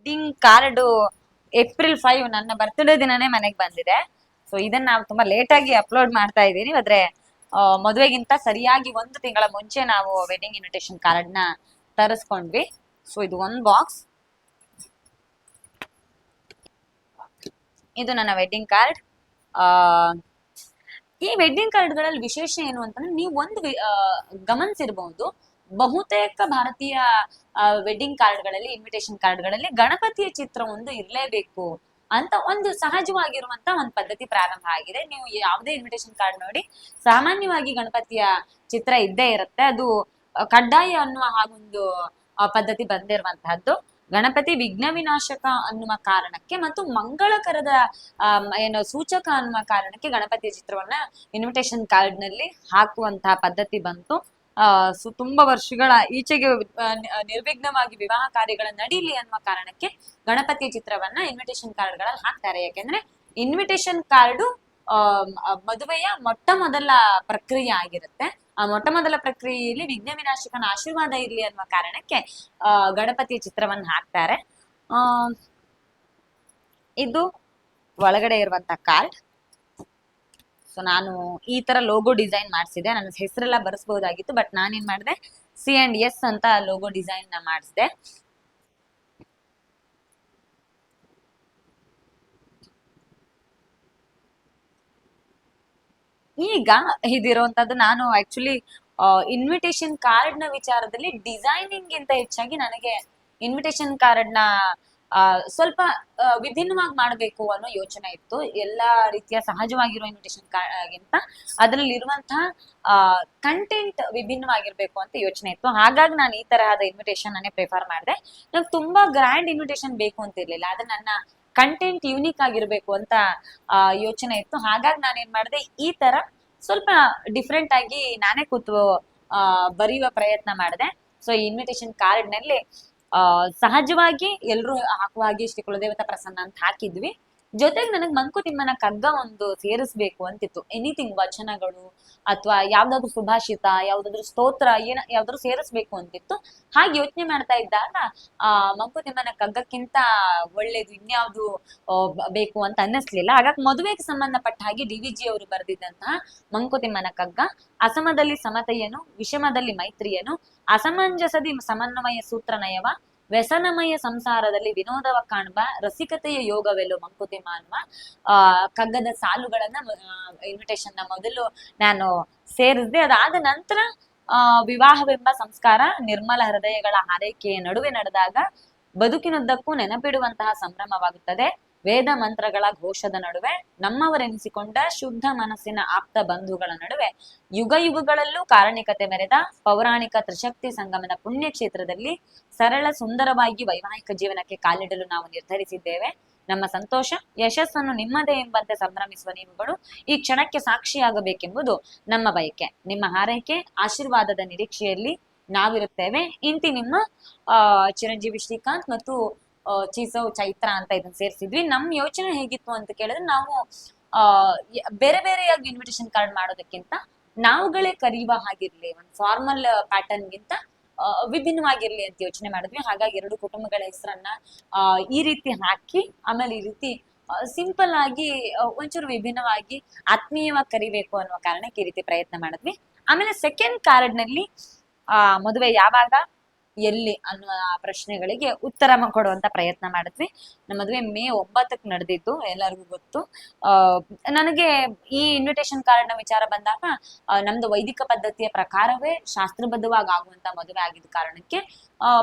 Wedding card April five ನನ್ನ birthday ದಿನನೇ ಮನೆಗೆ ಬಂದಿದೆ. ಸೊ ಇದನ್ನ ನಾವು ತುಂಬಾ ಲೇಟ್ ಆಗಿ ಅಪ್ಲೋಡ್ ಮಾಡ್ತಾ ಇದ್ದೀನಿ. ಆದ್ರೆ ಮದುವೆಗಿಂತ ಸರಿಯಾಗಿ ಒಂದು ತಿಂಗಳ ಮುಂಚೆ ನಾವು ವೆಡ್ಡಿಂಗ್ ಇನ್ವಿಟೇಷನ್ ಕಾರ್ಡ್ನ ತರಿಸ್ಕೊಂಡ್ವಿ. ಸೊ ಇದು ಒಂದ್ ಬಾಕ್ಸ್ ಇದು ನನ್ನ ವೆಡ್ಡಿಂಗ್ ಕಾರ್ಡ್ ಆ, ಈ ವೆಡ್ಡಿಂಗ್ ಕಾರ್ಡ್ಗಳಲ್ಲಿ ವಿಶೇಷ ಏನು ಅಂತಂದ್ರೆ, ನೀವು ಒಂದು ಗಮನಿಸಿರ್ಬಹುದು ಬಹುತೇಕ ಭಾರತೀಯ ವೆಡ್ಡಿಂಗ್ ಕಾರ್ಡ್ಗಳಲ್ಲಿ ಇನ್ವಿಟೇಷನ್ ಕಾರ್ಡ್ಗಳಲ್ಲಿ ಗಣಪತಿಯ ಚಿತ್ರ ಒಂದು ಇರಲೇಬೇಕು ಅಂತ ಒಂದು ಸಹಜವಾಗಿರುವಂತ ಒಂದು ಪದ್ಧತಿ ಪ್ರಾರಂಭ ಆಗಿದೆ. ನೀವು ಯಾವುದೇ ಇನ್ವಿಟೇಷನ್ ಕಾರ್ಡ್ ನೋಡಿ, ಸಾಮಾನ್ಯವಾಗಿ ಗಣಪತಿಯ ಚಿತ್ರ ಇದ್ದೇ ಇರುತ್ತೆ. ಅದು ಕಡ್ಡಾಯ ಅನ್ನುವ ಹಾಗೊಂದು ಪದ್ಧತಿ ಬಂದಿರುವಂತಹದ್ದು. ಗಣಪತಿ ವಿಘ್ನ ವಿನಾಶಕ ಅನ್ನುವ ಕಾರಣಕ್ಕೆ ಮತ್ತು ಮಂಗಳಕರದ ಏನು ಸೂಚಕ ಅನ್ನುವ ಕಾರಣಕ್ಕೆ ಗಣಪತಿಯ ಚಿತ್ರವನ್ನ ಇನ್ವಿಟೇಷನ್ ಕಾರ್ಡ್ನಲ್ಲಿ ಹಾಕುವಂತಹ ಪದ್ಧತಿ ಬಂತು. ಸೊ ತುಂಬಾ ವರ್ಷಗಳ ಈಚೆಗೆ ನಿರ್ವಿಘ್ನವಾಗಿ ವಿವಾಹ ಕಾರ್ಯಗಳ ನಡೀಲಿ ಅನ್ನುವ ಕಾರಣಕ್ಕೆ ಗಣಪತಿ ಚಿತ್ರವನ್ನ ಇನ್ವಿಟೇಷನ್ ಕಾರ್ಡ್ಗಳಲ್ಲಿ ಹಾಕ್ತಾರೆ. ಯಾಕೆಂದ್ರೆ ಇನ್ವಿಟೇಷನ್ ಕಾರ್ಡು ಮದುವೆಯ ಮೊಟ್ಟ ಮೊದಲ ಪ್ರಕ್ರಿಯೆ ಆಗಿರುತ್ತೆ. ಆ ಮೊಟ್ಟ ಮೊದಲ ಪ್ರಕ್ರಿಯೆಯಲ್ಲಿ ವಿಘ್ನ ವಿನಾಶಕನ ಆಶೀರ್ವಾದ ಇರಲಿ ಅನ್ನುವ ಕಾರಣಕ್ಕೆ, ಆ ಗಣಪತಿಯ ಚಿತ್ರವನ್ನ ಹಾಕ್ತಾರೆ. ಇದು ಒಳಗಡೆ ಇರುವಂತ ಕಾರ್ಡ್ ಸೊ ನಾನು ಈ ತರ ಲೋಗೋ ಡಿಸೈನ್ ಮಾಡಿಸಿದೆ ನನ್ನ ಹೆಸರೆಲ್ಲ ಬರೆಸಬಹುದಾಗಿತ್ತು ಬಟ್ ನಾನೇನ್ ಮಾಡಿದೆ? ಸಿ ಅಂಡ್ ಎಸ್ ಅಂತ ಲೋಗೋ ಡಿಸೈನ್ನ ಮಾಡಿಸಿದೆ. ಈಗ ಇದಿರುವಂತದ್ದು ನಾನು ಆಕ್ಚುಲಿ ಇನ್ವಿಟೇಷನ್ ಕಾರ್ಡ್ನ ವಿಚಾರದಲ್ಲಿ ಡಿಸೈನಿಂಗ್ ಗಿಂತ ಹೆಚ್ಚಾಗಿ ನನಗೆ ಇನ್ವಿಟೇಷನ್ ಕಾರ್ಡ್ನ ಆ, ಸ್ವಲ್ಪ ವಿಭಿನ್ನವಾಗಿ ಮಾಡಬೇಕು ಅನ್ನೋ ಯೋಚನೆ ಇತ್ತು. ಎಲ್ಲಾ ರೀತಿಯ ಸಹಜವಾಗಿರೋ ಇನ್ವಿಟೇಷನ್ ಗಿಂತ ಅದರಲ್ಲಿ ಇರುವಂತಹ ಕಂಟೆಂಟ್ ವಿಭಿನ್ನವಾಗಿರ್ಬೇಕು ಅಂತ ಯೋಚನೆ ಇತ್ತು. ಹಾಗಾಗಿ ನಾನು ಈ ತರಹದ ಇನ್ವಿಟೇಷನ್ ಅನ್ನೇ ಪ್ರಿಫರ್ ಮಾಡಿದೆ. ನಂಗೆ ತುಂಬಾ ಗ್ರ್ಯಾಂಡ್ ಇನ್ವಿಟೇಷನ್ ಬೇಕು ಅಂತ ಇರ್ಲಿಲ್ಲ. ಆದ್ರೆ ನನ್ನ ಕಂಟೆಂಟ್ ಯೂನಿಕ್ ಆಗಿರ್ಬೇಕು ಅಂತ ಯೋಚನೆ ಇತ್ತು. ಹಾಗಾಗಿ ನಾನು ಏನ್ ಮಾಡಿದೆ ಈ ತರ ಸ್ವಲ್ಪ ಡಿಫ್ರೆಂಟ್ ಆಗಿ ನಾನೇ ಕೂತು ಬರೆಯುವ ಪ್ರಯತ್ನ ಮಾಡಿದೆ. ಸೊ ಈ ಇನ್ವಿಟೇಷನ್ ಕಾರ್ಡ್ನಲ್ಲಿ ಆ ಸಹಜವಾಗಿ ಎಲ್ರು ಹಾಕುವ ಹಾಗೆ ಶ್ರೀ ಕುಲದೇವತಾ ಪ್ರಸನ್ನ ಅಂತ ಹಾಕಿದ್ವಿ. ಜೊತೆಗೆ ನನಗೆ ಮಂಕುತಿಮ್ಮನ ಕಗ್ಗ ಒಂದು ಸೇರಿಸ್ಬೇಕು ಅಂತಿತ್ತು. ಎನಿಥಿಂಗ್ ವಚನಗಳು ಅಥವಾ ಯಾವ್ದಾದ್ರು ಸುಭಾಷಿತ, ಯಾವ್ದಾದ್ರು ಸ್ತೋತ್ರ, ಏನ, ಯಾವ್ದಾದ್ರು ಸೇರಿಸ್ಬೇಕು ಅಂತಿತ್ತು. ಹಾಗೆ ಯೋಚನೆ ಮಾಡ್ತಾ ಇದ್ದಾಗ, ಆ ಮಂಕುತಿಮ್ಮನ ಕಗ್ಗಕ್ಕಿಂತ ಒಳ್ಳೇದು ಇನ್ಯಾವ್ದು ಬೇಕು ಅಂತ ಅನ್ನಿಸ್ಲಿಲ್ಲ. ಹಾಗಾಗಿ ಮದುವೆಗೆ ಸಂಬಂಧಪಟ್ಟ ಹಾಗೆ ಡಿ ವಿ ಜಿ ಅವರು ಬರೆದಿದ್ದಂತಹ ಮಂಕುತಿಮ್ಮನ ಕಗ್ಗ ಅಸಮದಲ್ಲಿ ಸಮತೆಯನು, ವಿಷಮದಲ್ಲಿ ಮೈತ್ರಿಯನು, ಅಸಮಂಜಸದಿ ಸಮನ್ವಯ ಸೂತ್ರ ನಯವ ವ್ಯಸನಮಯ ಸಂಸಾರದಲ್ಲಿ ವಿನೋದವ ಕಾಣುವ ರಸಿಕತೆಯ ಯೋಗವೆಲ್ಲೋ ಮಂಕುತಿಮ್ಮ ಅನ್ನುವ ಆ ಕಗ್ಗದ ಸಾಲುಗಳನ್ನ ಇನ್ವಿಟೇಷನ್ನ ಮೊದಲು ನಾನು ಸೇರಿಸಿದೆ. ಅದಾದ ನಂತರ, ಆ, ವಿವಾಹವೆಂಬ ಸಂಸ್ಕಾರ ನಿರ್ಮಲ ಹೃದಯಗಳ ಹಾರೈಕೆಯ ನಡುವೆ ನಡೆದಾಗ ಬದುಕಿನುದ್ದಕ್ಕೂ ನೆನಪಿಡುವಂತಹ ಸಂಭ್ರಮವಾಗುತ್ತದೆ. ವೇದ ಮಂತ್ರಗಳ ಘೋಷದ ನಡುವೆ ನಮ್ಮವರೆನಿಸಿಕೊಂಡ ಶುದ್ಧ ಮನಸ್ಸಿನ ಆಪ್ತ ಬಂಧುಗಳ ನಡುವೆ ಯುಗ ಯುಗಗಳಲ್ಲೂ ಕಾರಣಿಕತೆ ಮೆರೆದ ಪೌರಾಣಿಕ ತ್ರಿಶಕ್ತಿ ಸಂಗಮದ ಪುಣ್ಯಕ್ಷೇತ್ರದಲ್ಲಿ ಸರಳ ಸುಂದರವಾಗಿ ವೈವಾಹಿಕ ಜೀವನಕ್ಕೆ ಕಾಲಿಡಲು ನಾವು ನಿರ್ಧರಿಸಿದ್ದೇವೆ. ನಮ್ಮ ಸಂತೋಷ, ಯಶಸ್ಸನ್ನು ನಿಮ್ಮದೇ ಎಂಬಂತೆ ಸಂಭ್ರಮಿಸುವ ನೀವುಗಳು ಈ ಕ್ಷಣಕ್ಕೆ ಸಾಕ್ಷಿಯಾಗಬೇಕೆಂಬುದು ನಮ್ಮ ಬಯಕೆ. ನಿಮ್ಮ ಹಾರೈಕೆ, ಆಶೀರ್ವಾದದ ನಿರೀಕ್ಷೆಯಲ್ಲಿ ನಾವಿರುತ್ತೇವೆ. ಇಂತಿ ನಿಮ್ಮ ಚಿರಂಜೀವಿ ಶ್ರೀಕಾಂತ್ ಮತ್ತು ಆ, ಚೀಸವ್ ಚೈತ್ರ ಅಂತ ಇದನ್ನ ಸೇರಿಸಿದ್ವಿ. ನಮ್ ಯೋಚನೆ ಹೇಗಿತ್ತು ಅಂತ ಕೇಳಿದ್ರೆ ನಾವು ಆ ಬೇರೆ ಬೇರೆಯಾಗಿ ಇನ್ವಿಟೇಷನ್ ಕಾರ್ಡ್ ಮಾಡೋದಕ್ಕಿಂತ ನಾವುಗಳೇ ಕರೆಯುವ ಹಾಗಿರ್ಲಿ ಒಂದು ಫಾರ್ಮಲ್ ಪ್ಯಾಟರ್ನ್ ಗಿಂತ ವಿಭಿನ್ನವಾಗಿರ್ಲಿ ಅಂತ ಯೋಚನೆ ಮಾಡಿದ್ವಿ. ಹಾಗಾಗಿ ಎರಡು ಕುಟುಂಬಗಳ ಹೆಸರನ್ನ ಈ ರೀತಿ ಹಾಕಿ ಆಮೇಲೆ ಈ ರೀತಿ ಸಿಂಪಲ್ ಆಗಿ ಒಂಚೂರು ವಿಭಿನ್ನವಾಗಿ ಆತ್ಮೀಯವಾಗಿ ಕರಿಬೇಕು ಅನ್ನುವ ಕಾರಣಕ್ಕೆ ಈ ರೀತಿ ಪ್ರಯತ್ನ ಮಾಡಿದ್ವಿ. ಆಮೇಲೆ ಸೆಕೆಂಡ್ ಕಾರ್ಡ್ನಲ್ಲಿ ಆ ಮದುವೆ ಯಾವಾಗ? ಎಲ್ಲಿ ಅನ್ನುವ ಪ್ರಶ್ನೆಗಳಿಗೆ ಉತ್ತರ ಕೊಡುವಂತ ಪ್ರಯತ್ನ ಮಾಡಿದ್ವಿ. ನಮ್ಮ ಮದುವೆ ಮೇ ಒಂಬತ್ತಕ್ಕೆ ನಡೆದಿತ್ತು ಎಲ್ಲರಿಗೂ ಗೊತ್ತು. ನನಗೆ ಈ ಇನ್ವಿಟೇಷನ್ ಕಾರ್ಡ್ನ ವಿಚಾರ ಬಂದಾಗ ನಮ್ದು ವೈದಿಕ ಪದ್ಧತಿಯ ಪ್ರಕಾರವೇ ಶಾಸ್ತ್ರಬದ್ಧವಾಗಿ ಆಗುವಂತ ಮದುವೆ ಆಗಿದ್ದ ಕಾರಣಕ್ಕೆ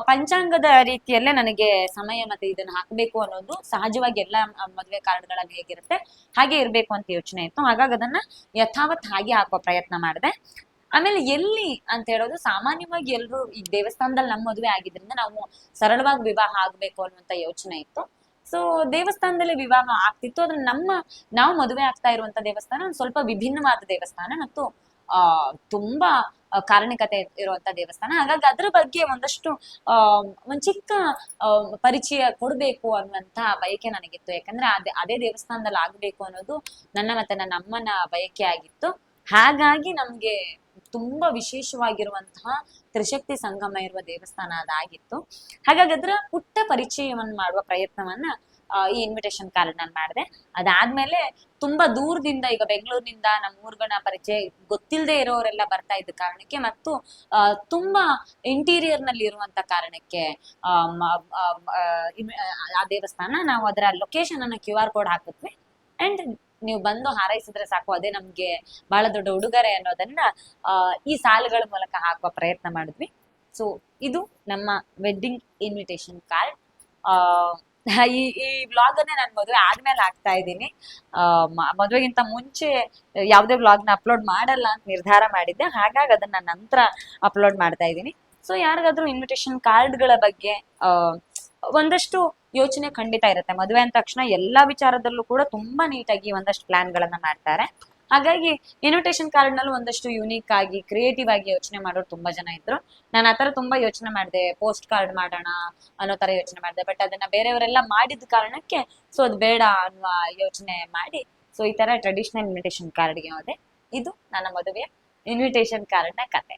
ಪಂಚಾಂಗದ ರೀತಿಯಲ್ಲೇ ನನಗೆ ಸಮಯ ಮತ್ತೆ ಇದನ್ನ ಹಾಕಬೇಕು ಅನ್ನೋದು ಸಹಜವಾಗಿ ಎಲ್ಲ ಮದುವೆ ಕಾರ್ಡ್ಗಳಲ್ಲಿ ಹೇಗಿರುತ್ತೆ, ಹಾಗೆ ಇರಬೇಕು ಅಂತ ಯೋಚನೆ ಇತ್ತು. ಹಾಗಾಗಿ ಅದನ್ನ ಯಥಾವತ್ ಹಾಗೆ ಹಾಕುವ ಪ್ರಯತ್ನ ಮಾಡಿದೆ. ಆಮೇಲೆ ಎಲ್ಲಿ ಅಂತ ಹೇಳೋದು, ಸಾಮಾನ್ಯವಾಗಿ ಎಲ್ಲರೂ ಈ ದೇವಸ್ಥಾನದಲ್ಲಿ ನಮ್ಮ ಮದುವೆ ಆಗಿದ್ರಿಂದ ನಾವು ಸರಳವಾಗಿ ವಿವಾಹ ಆಗ್ಬೇಕು ಅನ್ನುವಂತ ಯೋಚನೆ ಇತ್ತು. ಸೊ ದೇವಸ್ಥಾನದಲ್ಲಿ ವಿವಾಹ ಆಗ್ತಿತ್ತು. ಅದ್ರ ನಮ್ಮ, ನಾವು ಮದುವೆ ಆಗ್ತಾ ಇರುವಂತ ದೇವಸ್ಥಾನ ಒಂದ್ ಸ್ವಲ್ಪ ವಿಭಿನ್ನವಾದ ದೇವಸ್ಥಾನ ಮತ್ತು, ಆ, ತುಂಬಾ ಕಾರಣಿಕತೆ ಇರುವಂತ ದೇವಸ್ಥಾನ. ಹಾಗಾಗಿ ಅದ್ರ ಬಗ್ಗೆ ಒಂದಷ್ಟು, ಆ, ಒಂದ್ ಚಿಕ್ಕ ಪರಿಚಯ ಕೊಡ್ಬೇಕು ಅನ್ನುವಂತ ಬಯಕೆ ನನಗಿತ್ತು. ಯಾಕಂದ್ರೆ ಅದೇ ಅದೇ ದೇವಸ್ಥಾನದಲ್ಲಿ ಆಗ್ಬೇಕು ಅನ್ನೋದು ನನ್ನ ಮತ್ತೆ ನನ್ನ ಅಮ್ಮನ ಬಯಕೆ ಆಗಿತ್ತು. ಹಾಗಾಗಿ ನಮ್ಗೆ ತುಂಬಾ ವಿಶೇಷವಾಗಿರುವಂತಹ ತ್ರಿಶಕ್ತಿ ಸಂಗಮ ಇರುವ ದೇವಸ್ಥಾನ ಅದಾಗಿತ್ತು. ಹಾಗಾಗಿ ಅದ್ರ ಪುಟ್ಟ ಪರಿಚಯವನ್ನ ಮಾಡುವ ಪ್ರಯತ್ನವನ್ನ ಈ ಇನ್ವಿಟೇಷನ್ ಕಾರ್ಡ್ ನಾನು ಮಾಡಿದೆ. ಅದಾದ್ಮೇಲೆ ತುಂಬಾ ದೂರದಿಂದ, ಈಗ ಬೆಂಗಳೂರಿನಿಂದ ನಮ್ಮ ಊರ್ಗಣ ಪರಿಚಯ ಗೊತ್ತಿಲ್ಲದೆ ಇರೋರೆಲ್ಲ ಬರ್ತಾ ಇದ್ದ ಕಾರಣಕ್ಕೆ ಮತ್ತು ತುಂಬಾ ಇಂಟೀರಿಯರ್ನಲ್ಲಿ ಇರುವಂತ ಕಾರಣಕ್ಕೆ, ಆ ದೇವಸ್ಥಾನ ನಾವು ಅದರ ಲೊಕೇಶನ್ ಅನ್ನ ಕ್ಯೂ ಆರ್ ಕೋಡ್ ಹಾಕಿದ್ವಿ. ಅಂಡ್ ನೀವು ಬಂದು ಹಾರೈಸಿದ್ರೆ ಸಾಕು, ಅದೇ ನಮ್ಗೆ ಬಹಳ ದೊಡ್ಡ ಉಡುಗೊರೆ ಅನ್ನೋದನ್ನ ಈ ಸಾಲುಗಳ ಮೂಲಕ ಹಾಕುವ ಪ್ರಯತ್ನ ಮಾಡಿದ್ವಿ. ಸೊ ಇದು ನಮ್ಮ ವೆಡ್ಡಿಂಗ್ ಇನ್ವಿಟೇಷನ್ ಕಾರ್ಡ್ ಈ ಈ ಬ್ಲಾಗ್ ಅನ್ನೇ ನಾನು ಮದುವೆ ಆದ್ಮೇಲೆ ಹಾಕ್ತಾ ಇದ್ದೀನಿ. ಮದುವೆಗಿಂತ ಮುಂಚೆ ಯಾವುದೇ ವ್ಲಾಗ್ನ ಅಪ್ಲೋಡ್ ಮಾಡಲ್ಲ ಅಂತ ನಿರ್ಧಾರ ಮಾಡಿದ್ದೆ. ಹಾಗಾಗಿ ಅದನ್ನ ನಂತರ ಅಪ್ಲೋಡ್ ಮಾಡ್ತಾ ಇದ್ದೀನಿ. ಸೊ ಯಾರಿಗಾದ್ರೂ ಇನ್ವಿಟೇಷನ್ ಕಾರ್ಡ್ಗಳ ಬಗ್ಗೆ ಒಂದಷ್ಟು ಯೋಚನೆ ಖಂಡಿತ ಇರುತ್ತೆ. ಮದುವೆ ಅಂದ ತಕ್ಷಣ ಎಲ್ಲಾ ವಿಚಾರದಲ್ಲೂ ಕೂಡ ತುಂಬಾ ನೀಟಾಗಿ ಒಂದಷ್ಟು ಪ್ಲಾನ್ ಗಳನ್ನ ಮಾಡ್ತಾರೆ. ಹಾಗಾಗಿ ಇನ್ವಿಟೇಷನ್ ಕಾರ್ಡ್ ನಲ್ಲೂ ಒಂದಷ್ಟು ಯುನೀಕ್ ಆಗಿ ಕ್ರಿಯೇಟಿವ್ ಆಗಿ ಯೋಚನೆ ಮಾಡೋರು ತುಂಬಾ ಜನ ಇದ್ರು. ನಾನು ಆತರ ತುಂಬಾ ಯೋಚನೆ ಮಾಡಿದೆ. ಪೋಸ್ಟ್ ಕಾರ್ಡ್ ಮಾಡೋಣ ಅನ್ನೋ ತರ ಯೋಚನೆ ಮಾಡಿದೆ. ಬಟ್ ಅದನ್ನ ಬೇರೆಯವರೆಲ್ಲ ಮಾಡಿದ ಕಾರಣಕ್ಕೆ ಸೊ ಅದು ಬೇಡ ಅನ್ನುವ ಯೋಚನೆ ಮಾಡಿ ಸೊ ಈ ತರ ಟ್ರೆಡಿಷನಲ್ ಇನ್ವಿಟೇಷನ್ ಕಾರ್ಡ್ಗೆ ಹೋದೆ. ಇದು ನನ್ನ ಮದುವೆಯ ಇನ್ವಿಟೇಷನ್ ಕಾರ್ಡ್ನ ಕತೆ.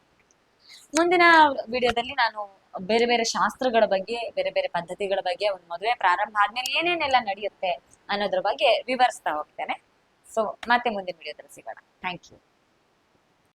ಮುಂದಿನ ವಿಡಿಯೋದಲ್ಲಿ ನಾನು ಬೇರೆ ಬೇರೆ ಶಾಸ್ತ್ರಗಳ ಬಗ್ಗೆ, ಬೇರೆ ಬೇರೆ ಪದ್ಧತಿಗಳ ಬಗ್ಗೆ ಒಂದು ಮದುವೆ ಪ್ರಾರಂಭ ಆದ್ಮೇಲೆ ಏನೇನೆಲ್ಲ ನಡೆಯುತ್ತೆ ಅನ್ನೋದ್ರ ಬಗ್ಗೆ ವಿವರಿಸ್ತಾ ಹೋಗ್ತೇನೆ. ಸೊ ಮತ್ತೆ ಮುಂದಿನ ವಿಡಿಯೋದಲ್ಲಿ ಸಿಗೋಣ. Thank you